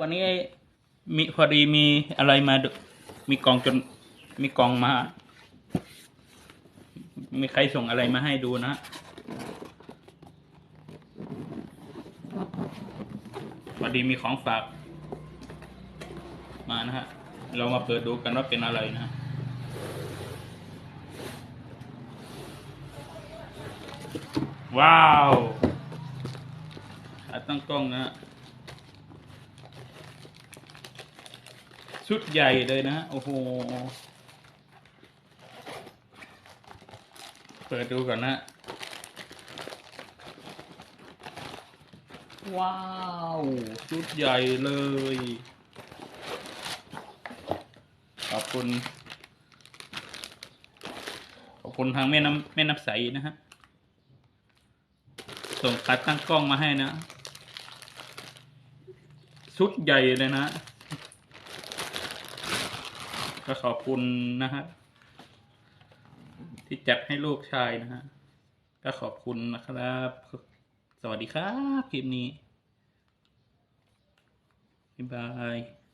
วันนี้มีพอดีมีอะไรมามีกล่องจนมีกล่องมา มีใครส่งอะไรมาให้ดูนะพอดีมีของฝาก มานะฮะ เรามาเปิดดูกันว่าเป็นอะไรนะว้าวตั้งกล้องนะฮะ ชุดใหญ่เลยนะ โอ้โห เปิดดูก่อนนะ ว้าว ชุดใหญ่เลย ขอบคุณ ขอบคุณทางแม่น้ำแม่น้ำใสนะฮะ ส่งขาตั้งกล้องมาให้นะ ชุดใหญ่เลยนะ ก็ขอบคุณนะฮะที่จัดให้ลูกชายนะฮะ ก็ขอบคุณนะครับ สวัสดีครับ คลิปนี้ บ๊ายบาย